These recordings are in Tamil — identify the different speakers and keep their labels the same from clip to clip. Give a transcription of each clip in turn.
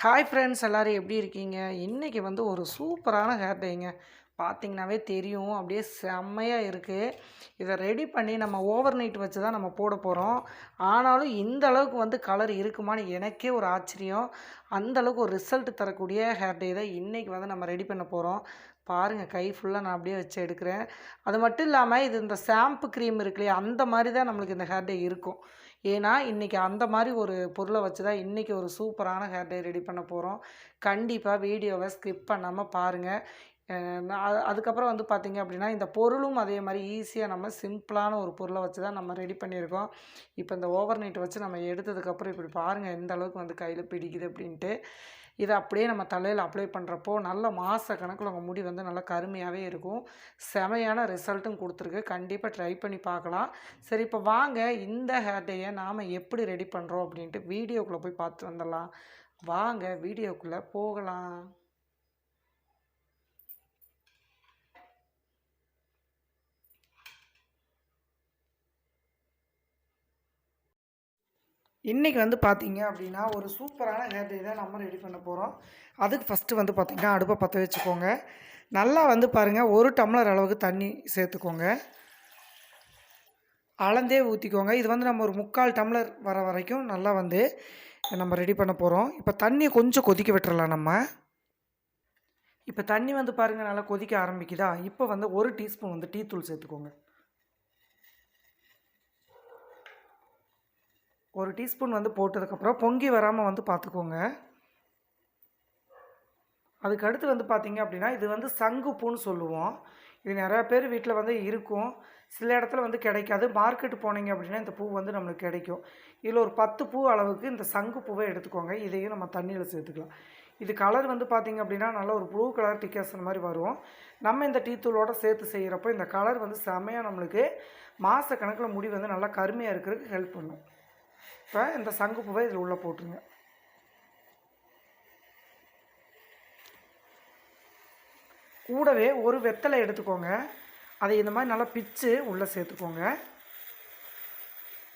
Speaker 1: ஹாய் ஃப்ரெண்ட்ஸ் எல்லோரும் எப்படி இருக்கீங்க? இன்றைக்கி வந்து ஒரு சூப்பரான ஹேர் டேங்க பார்த்திங்கனாவே தெரியும். அப்படியே செம்மையாக இருக்குது இதை ரெடி பண்ணி நம்ம ஓவர் நைட் வச்சு தான் நம்ம போட போகிறோம் ஆனாலும் இந்த அளவுக்கு வந்து கலர் இருக்குமான்னு எனக்கே ஒரு ஆச்சரியம். அந்தளவுக்கு ஒரு ரிசல்ட் தரக்கூடிய ஹேர் டே தான் இன்றைக்கி வந்து நம்ம ரெடி பண்ண போகிறோம் பாருங்கள் கை ஃபுல்லாக நான் அப்படியே வச்சு எடுக்கிறேன். அது மட்டும் இல்லாமல் இது இந்த ஷாம்பு க்ரீம் இருக்கு இல்லையா? அந்த மாதிரி தான் நம்மளுக்கு இந்த ஹேர் டே இருக்கும். ஏன்னா இன்றைக்கி அந்த மாதிரி ஒரு பொருளை வச்சு தான் இன்றைக்கி ஒரு சூப்பரான ஹேர் டே ரெடி பண்ண போகிறோம் கண்டிப்பாக வீடியோவை ஸ்கிப் பண்ணாமல் பாருங்கள் அது- அதுக்கப்புறம் வந்து பார்த்திங்க அப்படின்னா இந்த பொருளும் அதே மாதிரி ஈஸியாக நம்ம சிம்பிளான ஒரு பொருளை வச்சு தான் நம்ம ரெடி பண்ணியிருக்கோம். இப்போ இந்த ஓவர் நைட் வச்சு நம்ம எடுத்ததுக்கப்புறம் இப்படி பாருங்கள் எந்த அளவுக்கு வந்து கையில் பிடிக்குது அப்படின்ட்டு. இதை அப்படியே நம்ம தலையில் அப்ளை பண்ணுறப்போ நல்ல மாத கணக்கில் உங்கள் முடி வந்து நல்லா கருமையாகவே இருக்கும். செமையான ரிசல்ட்டும் கொடுத்துருக்கு. கண்டிப்பாக ட்ரை பண்ணி பார்க்கலாம். சரி இப்போ வாங்க. இந்த ஹேர் டேயை நாம் எப்படி ரெடி பண்ணுறோம் அப்படின்ட்டு வீடியோக்குள்ளே போய் பார்த்து வந்துடலாம். வாங்க வீடியோக்குள்ளே போகலாம். இன்றைக்கி வந்து பார்த்தீங்க அப்படின்னா ஒரு சூப்பரான ஹேர் டே தான் நம்ம ரெடி பண்ண போகிறோம் அதுக்கு ஃபஸ்ட்டு வந்து பார்த்திங்கன்னா அடுப்பை பற்ற வச்சுக்கோங்க. நல்லா வந்து பாருங்கள் ஒரு டம்ளர் அளவுக்கு தண்ணி சேர்த்துக்கோங்க. அளந்தே ஊற்றிக்கோங்க இது வந்து நம்ம ஒரு முக்கால் டம்ளர் வர வரைக்கும் நல்லா வந்து நம்ம ரெடி பண்ண போகிறோம் இப்போ தண்ணியை கொஞ்சம் கொதிக்க விட்டுறலாம் நம்ம. இப்போ தண்ணி வந்து பாருங்கள் நல்லா கொதிக்க ஆரம்பிக்குதா? இப்போ வந்து ஒரு டீஸ்பூன் வந்து டீ தூள் சேர்த்துக்கோங்க. ஒரு டீஸ்பூன் வந்து போட்டதுக்கப்புறம் பொங்கி வராமல் வந்து பார்த்துக்கோங்க. அதுக்கு அடுத்து வந்து பார்த்திங்க அப்படின்னா இது வந்து சங்குப்பூன்னு சொல்லுவோம். இது நிறையா பேர் வீட்டில் வந்து இருக்கும். சில இடத்துல வந்து கிடைக்காது. மார்க்கெட்டு போனீங்க அப்படின்னா இந்த பூ வந்து நம்மளுக்கு கிடைக்கும். இதில் ஒரு பத்து பூ அளவுக்கு இந்த சங்கு பூவை எடுத்துக்கோங்க. இதையும் நம்ம தண்ணியில் சேர்த்துக்கலாம். இது கலர் வந்து பார்த்திங்க அப்படின்னா நல்ல ஒரு ப்ளூ கலர் டிக்கேஷன் மாதிரி வரும். நம்ம இந்த டீ தூளோட சேர்த்து செய்கிறப்போ இந்த கலர் வந்து செமையாக நம்மளுக்கு மாத கணக்கில் முடி வந்து நல்லா கருமையாக இருக்கிறதுக்கு ஹெல்ப் பண்ணும். இப்போ இந்த சங்கு பூவை இதில் உள்ளே போட்டுருங்க. கூடவே ஒரு வெத்தலை எடுத்துக்கோங்க. அதை இந்த மாதிரி நல்லா பிச்சு உள்ளே சேர்த்துக்கோங்க.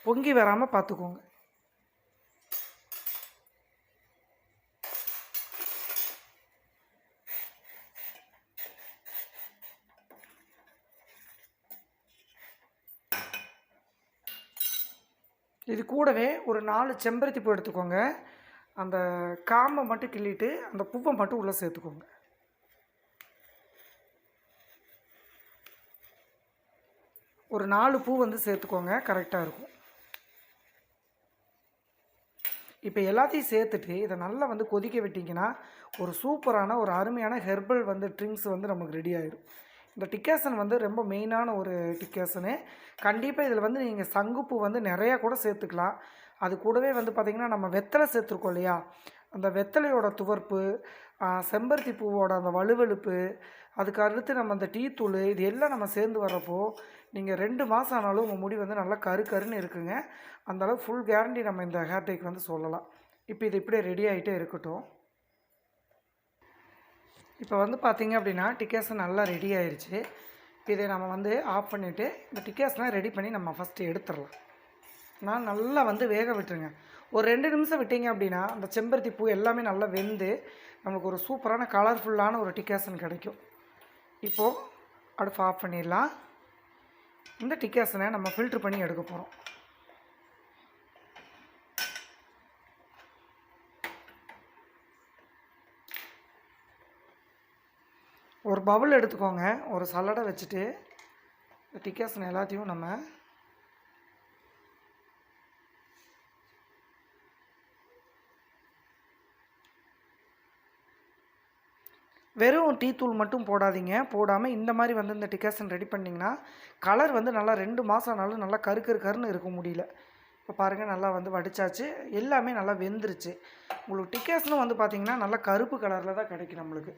Speaker 1: பொங்கி வராமல் பார்த்துக்கோங்க. இது கூடவே ஒரு நாலு செம்பருத்தி பூ எடுத்துக்கோங்க. அந்த காம்பை மட்டும் கிள்ளிட்டு அந்த பூவை மட்டும் உள்ளே சேர்த்துக்கோங்க. ஒரு நாலு பூ வந்து சேர்த்துக்கோங்க கரெக்டாக இருக்கும். இப்போ எல்லாத்தையும் சேர்த்துட்டு இதை நல்லா வந்து கொதிக்க விட்டிங்கன்னா ஒரு சூப்பரான ஒரு அருமையான ஹெர்பல் வந்து ட்ரிங்க்ஸ் வந்து நமக்கு ரெடி ஆகிடும் இந்த டிக்கேஷன் வந்து ரொம்ப மெயினான ஒரு டிக்கேஷனு கண்டிப்பாக இதில் வந்து நீங்கள் சங்குப்பூ வந்து நிறையா கூட சேர்த்துக்கலாம். அது கூடவே வந்து பார்த்திங்கன்னா நம்ம வெத்தலை சேர்த்துருக்கோம் இல்லையா? அந்த வெத்தலையோட துவர்ப்பு செம்பருத்தி பூவோட அந்த வலுவழுப்பு அதுக்கு அடுத்து நம்ம அந்த டீ தூள் இது எல்லாம் நம்ம சேர்ந்து வர்றப்போ நீங்கள் ரெண்டு மாதம் ஆனாலும் உங்கள் முடி வந்து நல்லா கரு கருன்னு இருக்குங்க. அந்த அளவு ஃபுல் கேரண்டி நம்ம இந்த ஹேர்டேக் வந்து சொல்லலாம். இப்போ இது இப்படியே ரெடி ஆகிட்டே இருக்கட்டும். இப்போ வந்து பார்த்தீங்க அப்படின்னா டிக்கேஷன் நல்லா ரெடி ஆயிடுச்சு இதை நம்ம வந்து ஆஃப் பண்ணிவிட்டு இந்த டிக்கேஷனை ரெடி பண்ணி நம்ம ஃபஸ்ட்டு எடுத்துடலாம். நான் நல்லா வந்து வேக விட்டுருங்க. ஒரு ரெண்டு நிமிஷம் விட்டீங்க அப்படின்னா அந்த செம்பருத்தி பூ எல்லாமே நல்லா வெந்து நமக்கு ஒரு சூப்பரான கலர்ஃபுல்லான ஒரு டிக்கேஷன் கிடைக்கும். இப்போது அடுப்பு ஆஃப் பண்ணிடலாம். இந்த டிக்கேஷனை நம்ம ஃபில்ட்ரு பண்ணி எடுக்க போகிறோம் ஒரு பவுல் எடுத்துக்கோங்க. ஒரு சல்லடை வச்சுட்டு டிக்கேஷன் எல்லாத்தையும் நம்ம வெறும் டீ தூள் மட்டும் போடாதீங்க. போடாமல் இந்த மாதிரி வந்து இந்த டிக்கேஷன் ரெடி பண்ணிங்கன்னா கலர் வந்து நல்லா ரெண்டு மாதம் ஆனாலும் நல்லா கரு கரு கருன்னு இருக்க முடியல. இப்போ பாருங்கள் நல்லா வந்து வடிச்சாச்சு. எல்லாமே நல்லா வெந்துருச்சு. உங்களுக்கு டிக்கேஷனும் வந்து பார்த்திங்கன்னா நல்லா கருப்பு கலரில் தான் கிடைக்கும் நம்மளுக்கு.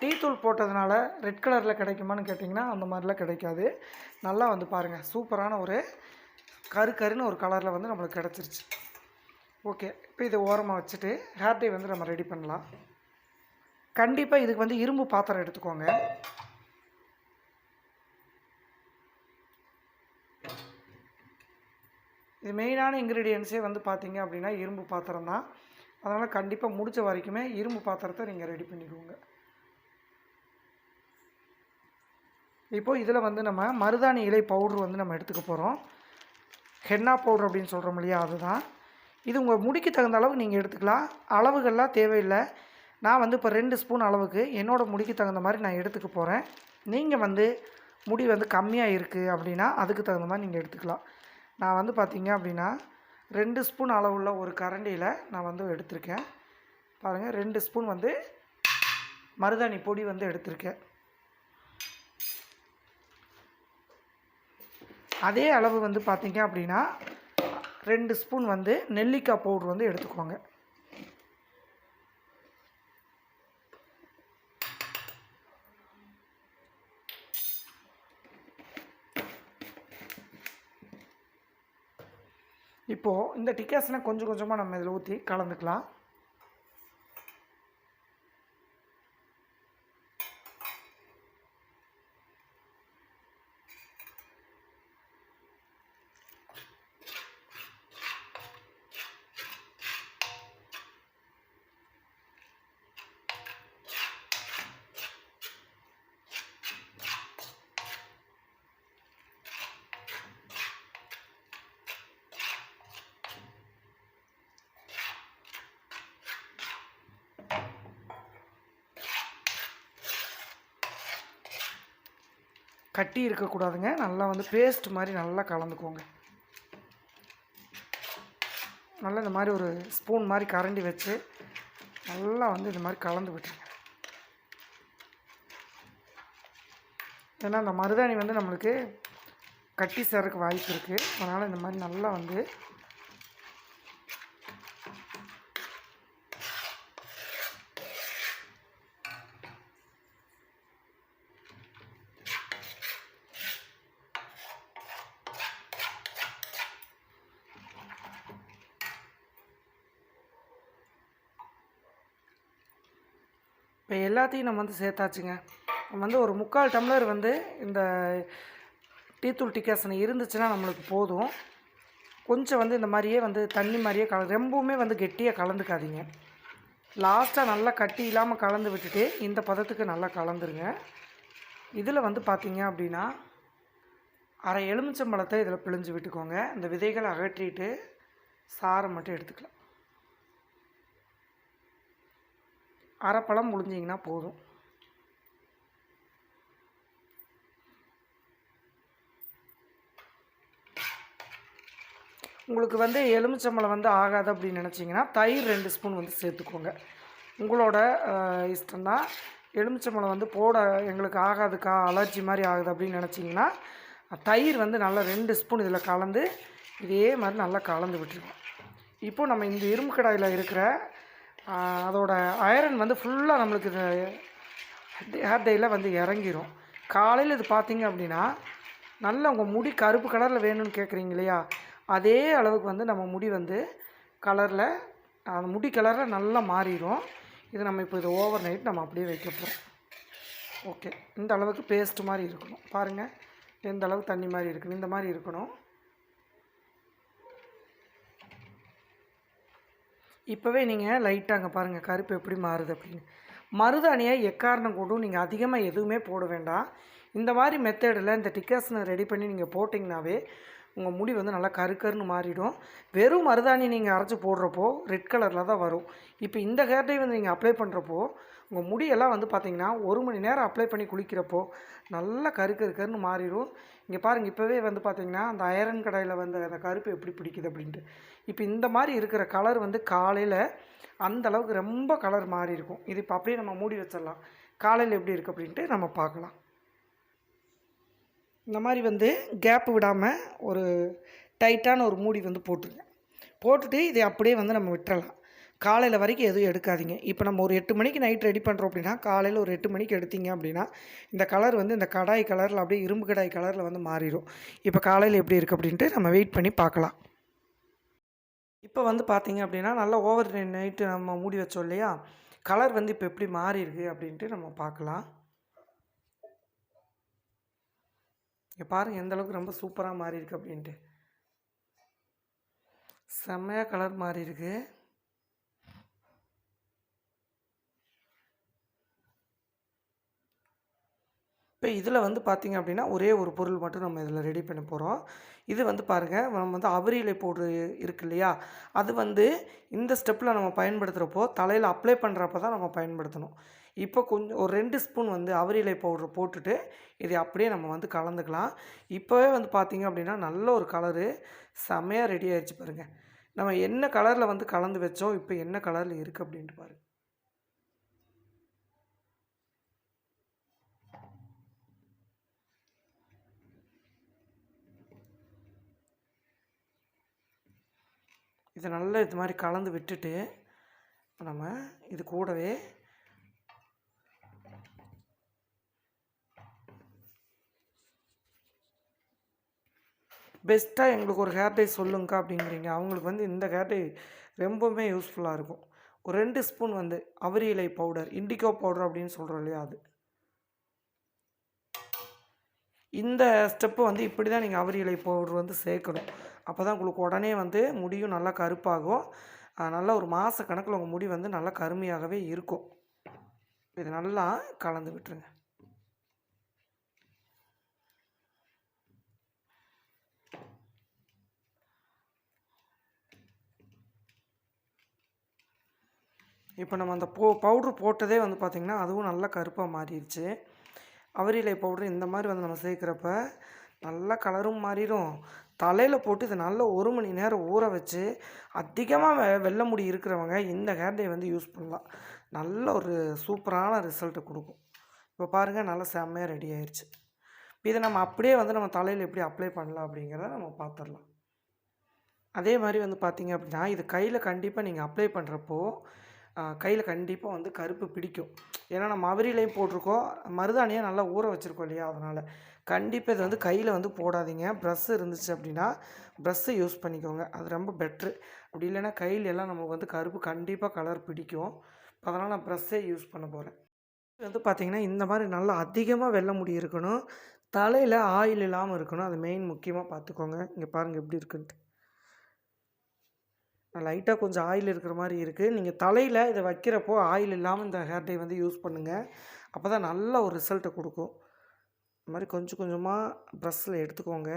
Speaker 1: டீ தூள் போட்டதுனால ரெட் கலரில் கிடைக்குமான்னு கேட்டிங்கன்னா அந்த மாதிரிலாம் கிடைக்காது. நல்லா வந்து பாருங்கள் சூப்பரான ஒரு கரு கருன்னு ஒரு கலரில் வந்து நம்மளுக்கு கிடச்சிருச்சு. ஓகே இப்போ இதை ஓரமாக வச்சுட்டு ஹேர் டே வந்து நம்ம ரெடி பண்ணலாம். கண்டிப்பாக இதுக்கு வந்து இரும்பு பாத்திரம் எடுத்துக்கோங்க. இது மெயினான இன்க்ரீடியன்ஸே வந்து பார்த்தீங்க அப்படின்னா இரும்பு பாத்திரம் தான். அதனால் கண்டிப்பாக முடித்த வரைக்குமே இரும்பு பாத்திரத்தை நீங்கள் ரெடி பண்ணிக்கோங்க. இப்போது இதில் வந்து நம்ம மருதாணி இலை பவுட்ரு வந்து நம்ம எடுத்துக்க போகிறோம். ஹென்னா பவுட்ரு அப்படின்னு சொல்கிறோம் இல்லையா அதுதான். இது உங்கள் முடிக்கு தகுந்த அளவு நீங்கள் எடுத்துக்கலாம். அளவுகள்லாம் தேவையில்லை. நான் வந்து இப்போ ரெண்டு ஸ்பூன் அளவுக்கு என்னோடய முடிக்கு தகுந்த மாதிரி நான் எடுத்துக்க போகிறேன். நீங்கள் வந்து முடி வந்து கம்மியாக இருக்குது அப்படின்னா அதுக்கு தகுந்த மாதிரி நீங்கள் எடுத்துக்கலாம். நான் வந்து பார்த்தீங்க அப்படின்னா ரெண்டு ஸ்பூன் அளவுள்ள ஒரு கரண்டியில் நான் வந்து எடுத்திருக்கேன். பாருங்கள் ரெண்டு ஸ்பூன் வந்து மருதாணி பொடி வந்து எடுத்திருக்கேன். அதே அளவு வந்து பார்த்திங்க அப்படின்னா ரெண்டு ஸ்பூன் வந்து நெல்லிக்காய் பவுட்ரு வந்து எடுத்துக்கோங்க. இப்போது இந்த டிக்காசனை கொஞ்சம் கொஞ்சமாக நம்ம இதில் ஊற்றி கலந்துக்கலாம். கட்டி இருக்கக்கூடாதுங்க. நல்லா வந்து பேஸ்ட் மாதிரி நல்லா கலந்துக்கோங்க. நல்லா இந்த மாதிரி ஒரு ஸ்பூன் மாதிரி கரண்டி வச்சு நல்லா வந்து இந்த மாதிரி கலந்து விட்டுருங்க. ஏன்னா அந்த மருதாணி வந்து நம்மளுக்கு கட்டி சேரக்கு வாய்ப்பு இருக்குது அதனால் இந்த மாதிரி நல்லா வந்து இப்போ எல்லாத்தையும் நம்ம வந்து சேர்த்தாச்சுங்க. நம்ம வந்து ஒரு முக்கால் டம்ளர் வந்து இந்த டீத்தூள் டிக்காசனை இருந்துச்சுன்னா நம்மளுக்கு போதும். கொஞ்சம் வந்து இந்த மாதிரியே வந்து தண்ணி மாதிரியே கல ரொம்பவுமே வந்து கெட்டியாக கலந்துக்காதீங்க. லாஸ்ட்டாக நல்லா கட்டி இல்லாமல் கலந்து விட்டுட்டு இந்த பதத்துக்கு நல்லா கலந்துருங்க. இதில் வந்து பார்த்தீங்க அப்படின்னா அரை எலுமிச்சம்பழத்தை இதில் பிழிஞ்சு விட்டுக்கோங்க. இந்த விதைகளை அகற்றிட்டு சாறை மட்டும் எடுத்துக்கலாம். அரைப்பழம் முடிஞ்சிங்கன்னா முழிஞ்சிங்கன்னா போதும். உங்களுக்கு வந்து எலுமிச்சம்பழம் வந்து ஆகாது அப்படின்னு நினச்சிங்கன்னா தயிர் ரெண்டு ஸ்பூன் வந்து சேர்த்துக்கோங்க. உங்களோட இஷ்டம்தான் எலுமிச்சம்பழம் வந்து போட எங்களுக்கு ஆகாதுக்கா அலர்ஜி மாதிரி ஆகுது அப்படின்னு நினச்சிங்கன்னா தயிர் வந்து நல்லா ரெண்டு ஸ்பூன் இதில் கலந்து இதே மாதிரி நல்லா கலந்து விட்டுருங்க. இப்போது நம்ம இந்த இரும்பு கடாயில் இருக்கிற அதோட அயரன் வந்து ஃபுல்லாக நம்மளுக்கு இது ஹேர் டேயில் வந்து இறங்கிரும். காலையில் இது பார்த்திங்க அப்படின்னா நல்ல உங்கள் முடி கருப்பு கலரில் வேணும்னு கேட்குறீங்க இல்லையா? அதே அளவுக்கு வந்து நம்ம முடி வந்து கலரில் அந்த முடி கலரில் நல்லா மாறிடும் இது நம்ம இப்போ இது ஓவர் நைட் நம்ம அப்படியே வைக்க போகிறோம் ஓகே இந்த அளவுக்கு பேஸ்ட் மாதிரி இருக்கணும். பாருங்கள் எந்த அளவுக்கு தண்ணி மாதிரி இருக்கணும் இந்த மாதிரி இருக்கணும். இப்போவே நீங்கள் லைட்டாக அங்கே பாருங்கள் கருப்பு எப்படி மாறுது அப்படின்னு. மருதாணியை எக்காரணம் கொண்டும் நீங்கள் அதிகமாக எதுவுமே போட வேண்டாம். இந்த மாதிரி மெத்தடில் இந்த டிக்கர்ஸ்னை ரெடி பண்ணி நீங்கள் போட்டிங்கனாவே உங்கள் முடி வந்து நல்லா கருக்கருன்னு மாறிடும். வெறும் மருதாணி நீங்கள் அரைச்சி போடுறப்போ ரெட் கலரில் தான் வரும். இப்போ இந்த ஹேர் டை வந்து நீங்கள் அப்ளை பண்ணுறப்போ உங்கள் முடியெல்லாம் வந்து பார்த்தீங்கன்னா ஒரு மணி நேரம் அப்ளை பண்ணி குளிக்கிறப்போ நல்லா கருக்கருக்கருன்னு மாறிடும். இங்கே பாருங்கள் இப்போவே வந்து பார்த்தீங்கன்னா அந்த அயரன் கடையில் வந்து அந்த கருப்பு எப்படி பிடிக்குது அப்படின்ட்டு. இப்போ இந்த மாதிரி இருக்கிற கலர் வந்து காலையில் அந்த அளவுக்கு ரொம்ப கலர் மாறி இருக்கும். இது இப்போ அப்படியே நம்ம மூடி வச்சிடலாம். காலையில் எப்படி இருக்குது அப்படின்ட்டு நம்ம பார்க்கலாம். இந்த மாதிரி வந்து கேப்பு விடாமல் ஒரு டைட்டான ஒரு மூடி வந்து போட்டுருங்க. போட்டுட்டு இதை அப்படியே வந்து நம்ம விட்டுறலாம். காலையில் வரைக்கும் எதுவும் எடுக்காதீங்க. இப்போ நம்ம ஒரு எட்டு மணிக்கு நைட் ரெடி பண்ணுறோம் அப்படின்னா காலையில் ஒரு எட்டு மணிக்கு எடுத்தீங்க அப்படின்னா இந்த கலர் வந்து இந்த கடாய் கலரில் அப்படியே இரும்பு கடாய் கலரில் வந்து மாறிடும் இப்போ காலையில் எப்படி இருக்குது அப்படின்ட்டு நம்ம வெயிட் பண்ணி பார்க்கலாம். இப்போ வந்து பார்த்தீங்க அப்படின்னா நல்லா ஓவர் நைட்டு நம்ம மூடி வச்சோம் இல்லையா? கலர் வந்து இப்போ எப்படி மாறி இருக்கு அப்படின்ட்டு நம்ம பார்க்கலாம். இங்கே பாருங்கள் எந்த அளவுக்கு ரொம்ப சூப்பராக மாறியிருக்கு அப்படின்ட்டு. செம்மையாக கலர் மாறி இருக்குது இப்போ இதில் வந்து பார்த்திங்க அப்படின்னா ஒரே ஒரு பொருள் மட்டும் நம்ம இதில் ரெடி பண்ண போகிறோம் இது வந்து பாருங்கள் நம்ம வந்து அவரி இலை பவுட்ரு இருக்கு இல்லையா? அது வந்து இந்த ஸ்டெப்பில் நம்ம பயன்படுத்துகிறப்போ தலையில் அப்ளை பண்ணுறப்ப தான் நம்ம பயன்படுத்தணும். இப்போ கொஞ்சம் ஒரு ரெண்டு ஸ்பூன் வந்து அவரிலை பவுட்ரு போட்டுட்டு இதை அப்படியே நம்ம வந்து கலந்துக்கலாம். இப்போவே வந்து பார்த்திங்க அப்படின்னா நல்ல ஒரு கலரு செமையாக ரெடி ஆகிடுச்சு பாருங்கள் நம்ம என்ன கலரில் வந்து கலந்து வச்சோம் இப்போ என்ன கலரில் இருக்குது அப்படின்ட்டு பாருங்கள் இதை நல்லா இது மாதிரி கலந்து விட்டுட்டு இப்போ நம்ம இது கூடவே பெஸ்ட்டாக எங்களுக்கு ஒரு ஹேர் டை சொல்லுங்கக்கா அப்படிங்கிறீங்க. அவங்களுக்கு வந்து இந்த ஹேர் டை ரொம்பவுமே யூஸ்ஃபுல்லாக இருக்கும். ஒரு ரெண்டு ஸ்பூன் வந்து அவரி இலை பவுடர் இண்டிகோ பவுடர் அப்படின்னு சொல்கிறோம் இல்லையா அது. இந்த ஸ்டெப்பு வந்து இப்படி தான் நீங்கள் அவரி இலை பவுடர் வந்து சேர்க்கணும். அப்போ தான் உங்களுக்கு உடனே வந்து முடியும் நல்லா கருப்பாகும். நல்லா ஒரு மாத கணக்கில் உங்கள் முடி வந்து நல்லா கருமையாகவே இருக்கும். இது நல்லா கலந்து விட்டுருங்க. இப்போ நம்ம அந்த போ பவுட்ரு போட்டதே வந்து பார்த்திங்கன்னா அதுவும் நல்லா கருப்பாக மாறிடுச்சு அவரிலை பவுட்ரு இந்த மாதிரி வந்து நம்ம சேர்க்குறப்ப நல்லா கலரும் மாறிடும் தலையில் போட்டு இதை நல்லா ஒரு மணி நேரம் ஊற வச்சு அதிகமாக வெ வெள்ளை முடி இருக்கிறவங்க இந்த ஹேர் டே வந்து யூஸ் பண்ணலாம். நல்ல ஒரு சூப்பரான ரிசல்ட்டை கொடுக்கும். இப்போ பாருங்கள் நல்லா செம்மையாக ரெடி ஆயிடுச்சு இதை நம்ம அப்படியே வந்து நம்ம தலையில் எப்படி அப்ளை பண்ணலாம் அப்படிங்கிறத நம்ம பார்த்துடலாம் அதே மாதிரி வந்து பார்த்தீங்க அப்படின்னா இது கையில் கண்டிப்பாக நீங்கள் அப்ளை பண்ணுறப்போ கையில் கண்டிப்பாக வந்து கருப்பு பிடிக்கும். ஏன்னா நம்ம அவரிலையும் போட்டிருக்கோம். மருதாணியை நல்லா ஊற வச்சுருக்கோம் இல்லையா? அதனால். கண்டிப்பாக இது வந்து கையில் வந்து போடாதீங்க. ப்ரஷ் இருந்துச்சு அப்படின்னா ப்ரஷ்ஷை யூஸ் பண்ணிக்கோங்க. அது ரொம்ப பெட்ரு அப்படி இல்லைன்னா கையில் எல்லாம் நமக்கு வந்து கருப்பு கண்டிப்பாக கலர் பிடிக்கும். அதனால் நான் ப்ரஷ்ஷே யூஸ் பண்ண போகிறேன் இது வந்து பார்த்திங்கன்னா இந்த மாதிரி நல்லா அதிகமாக வெள்ளை முடி இருக்கணும். தலையில் ஆயில் இல்லாமல் இருக்கணும். அது மெயின் முக்கியமாக பார்த்துக்கோங்க இங்கே பாருங்கள் எப்படி இருக்குன்ட்டு. லைட்டாக கொஞ்சம் ஆயில் இருக்கிற மாதிரி இருக்குது நீங்கள் தலையில் இதை வைக்கிறப்போ ஆயில் இல்லாமல் இந்த ஹேர் டை வந்து யூஸ் பண்ணுங்கள் அப்போ தான் நல்ல ஒரு ரிசல்ட்டை கொடுக்கும். இந்த மாதிரி கொஞ்சம் கொஞ்சமாக ப்ரஷ்ஷில் எடுத்துக்கோங்க.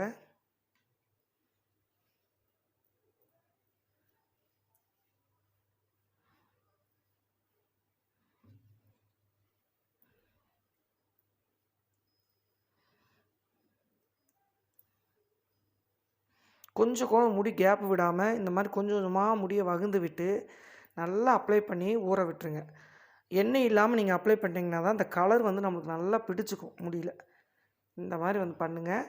Speaker 1: கொஞ்சம் கூட முடி கேப் விடாமல் இந்த மாதிரி கொஞ்சம் கொஞ்சமாக முடியை வகுந்து விட்டு நல்லா அப்ளை பண்ணி ஊற விட்டுருங்க. எண்ணெய் இல்லாமல் நீங்கள் அப்ளை பண்ணிட்டீங்கன்னா தான் அந்த கலர் வந்து நம்மளுக்கு நல்லா பிடிச்சிக்கும் முடியல. இந்த மாதிரி வந்து பண்ணுங்கள்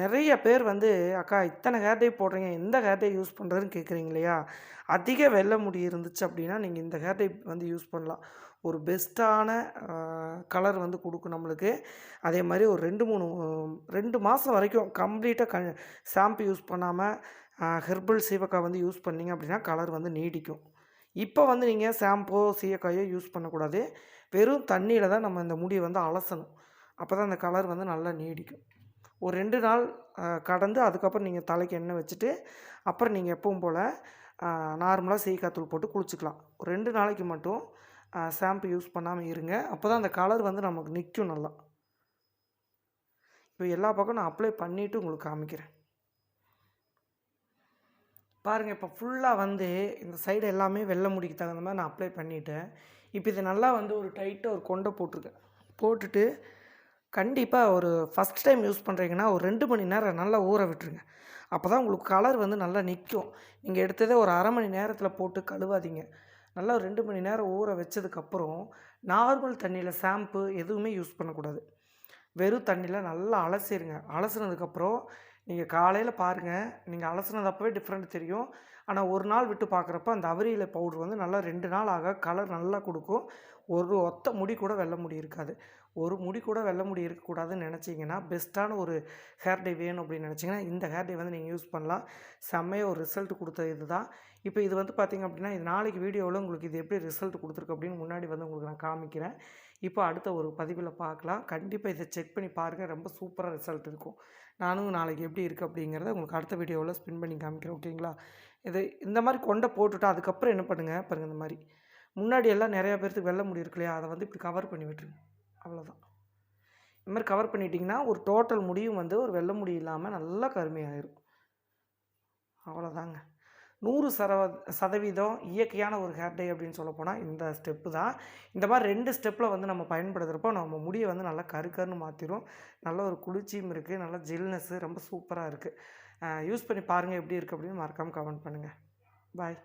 Speaker 1: நிறைய பேர் வந்து அக்கா இத்தனை ஹேர் டை போடுறீங்க எந்த ஹேர் டை யூஸ் பண்ணுறதுன்னு கேட்குறீங்க இல்லையா? அதிக வெள்ளை முடி இருந்துச்சு அப்படின்னா நீங்கள் இந்த ஹேர் டை வந்து யூஸ் பண்ணலாம். ஒரு பெஸ்ட்டான கலர் வந்து கொடுக்கும் நம்மளுக்கு. அதே மாதிரி ஒரு ரெண்டு மூணு ரெண்டு மாதம் வரைக்கும் கம்ப்ளீட்டாக க ஷாம்பு யூஸ் பண்ணாமல் ஹெர்பல் சீவக்காய் வந்து யூஸ் பண்ணிங்க அப்படின்னா கலர் வந்து நீடிக்கும். இப்போ வந்து நீங்கள் ஷாம்போ சீயக்காயோ யூஸ் பண்ணக்கூடாது. வெறும் தண்ணியில் தான் நம்ம இந்த முடியை வந்து அலசணும். அப்போ தான் அந்த கலர் வந்து நல்லா நீடிக்கும். ஒரு ரெண்டு நாள் கடந்து அதுக்கப்புறம் நீங்கள் தலைக்கு எண்ணெய் வச்சுட்டு அப்புறம் நீங்கள் எப்பவும் போல் நார்மலாக சீக்காத்தூள் போட்டு குளிச்சுக்கலாம். ஒரு ரெண்டு நாளைக்கு மட்டும் ஷாம்பு யூஸ் பண்ணாமல் இருங்க. அப்போ தான் அந்த கலர் வந்து நமக்கு நிற்கும் நல்லா. இப்போ எல்லா பக்கம் நான் அப்ளை பண்ணிவிட்டு உங்களுக்கு காமிக்கிறேன். பாருங்கள் இப்போ ஃபுல்லாக வந்து இந்த சைடு எல்லாமே வெள்ளை முடிக்கு தகுந்த மாதிரி நான் அப்ளை பண்ணிவிட்டேன் இப்போ இது நல்லா வந்து ஒரு டைட்டாக ஒரு கொண்டை போட்டிருக்கேன். போட்டுட்டு கண்டிப்பாக ஒரு ஃபஸ்ட் டைம் யூஸ் பண்ணுறீங்கன்னா ஒரு ரெண்டு மணி நேரம் நல்லா ஊற விட்டுருங்க. அப்போ தான் உங்களுக்கு கலர் வந்து நல்லா நிற்கும் நீங்கள் எடுத்ததே ஒரு அரை மணி நேரத்தில் போட்டு கழுவாதீங்க. நல்லா ஒரு ரெண்டு மணி நேரம் ஊற வச்சதுக்கப்புறம் நார்மல் தண்ணியில் ஷாம்பு எதுவுமே யூஸ் பண்ணக்கூடாது. வெறும் தண்ணியில் நல்லா அலசிடுங்க அலசுனதுக்கப்புறம் நீங்கள் காலையில் பாருங்கள் நீங்கள் அலசுனது அப்போவே டிஃப்ரெண்ட் தெரியும். ஆனால் ஒரு நாள் விட்டு பார்க்குறப்ப அந்த அவரியில பவுடர் வந்து நல்லா ரெண்டு நாள் ஆக கலர் நல்லா கொடுக்கும். ஒரு ஒத்த முடி கூட வெள்ள முடி இருக்காது. ஒரு முடி கூட வெள்ள முடி இருக்கக்கூடாதுன்னு நினச்சிங்கன்னா பெஸ்ட்டான ஒரு ஹேர் டே வேணும் அப்படின்னு நினச்சிங்கன்னா இந்த ஹேர் டை வந்து நீங்கள் யூஸ் பண்ணலாம். செம்மையாக ஒரு ரிசல்ட் கொடுத்த இது தான் இப்போ இது வந்து பார்த்திங்க அப்படின்னா இது நாளைக்கு வீடியோவில் உங்களுக்கு இது எப்படி ரிசல்ட் கொடுத்துருக்கு அப்படின்னு முன்னாடி வந்து உங்களுக்கு நான் காமிக்கிறேன். இப்போ அடுத்த ஒரு பதிவில் பார்க்கலாம் கண்டிப்பாக இதை செக் பண்ணி பாருங்கள் ரொம்ப சூப்பராக ரிசல்ட் இருக்கும். நானும் நாளைக்கு எப்படி இருக்குது அப்படிங்கிறத உங்களுக்கு அடுத்த வீடியோவில் ஸ்பின் பண்ணி காமிக்கிறேன். ஓகேங்களா இது இந்த மாதிரி கொண்டை போட்டுட்டு அதுக்கப்புறம் என்ன பண்ணுங்கள் பாருங்கள் இந்த மாதிரி. முன்னாடி எல்லாம் நிறையா பேர்த்துக்கு வெள்ளை முடி இருக்கு இல்லையா? அதை வந்து இப்படி கவர் பண்ணி விட்டுருங்க. அவ்வளோதான் இந்த மாதிரி கவர் பண்ணிட்டிங்கன்னா ஒரு டோட்டல் முடியும் வந்து ஒரு வெள்ளை முடி இல்லாமல் நல்லா கருமையாயிரும். அவ்வளோதாங்க நூறு சரவ சதவீதம் இயற்கையான ஒரு ஹேர் டை அப்படின்னு சொல்ல போனால் இந்த ஸ்டெப்பு தான். இந்த மாதிரி ரெண்டு ஸ்டெப்பில் வந்து நம்ம பயன்படுத்துகிறப்போ நம்ம முடியை வந்து நல்லா கருக்கருன்னு மாற்றிடும் நல்ல ஒரு குளிர்ச்சியும் இருக்குது நல்ல ஜில்னஸ்ஸு ரொம்ப சூப்பராக இருக்குது யூஸ் பண்ணி பாருங்கள் எப்படி இருக்குது அப்படின்னு மறக்காமல் கமெண்ட் பண்ணுங்கள் பாய்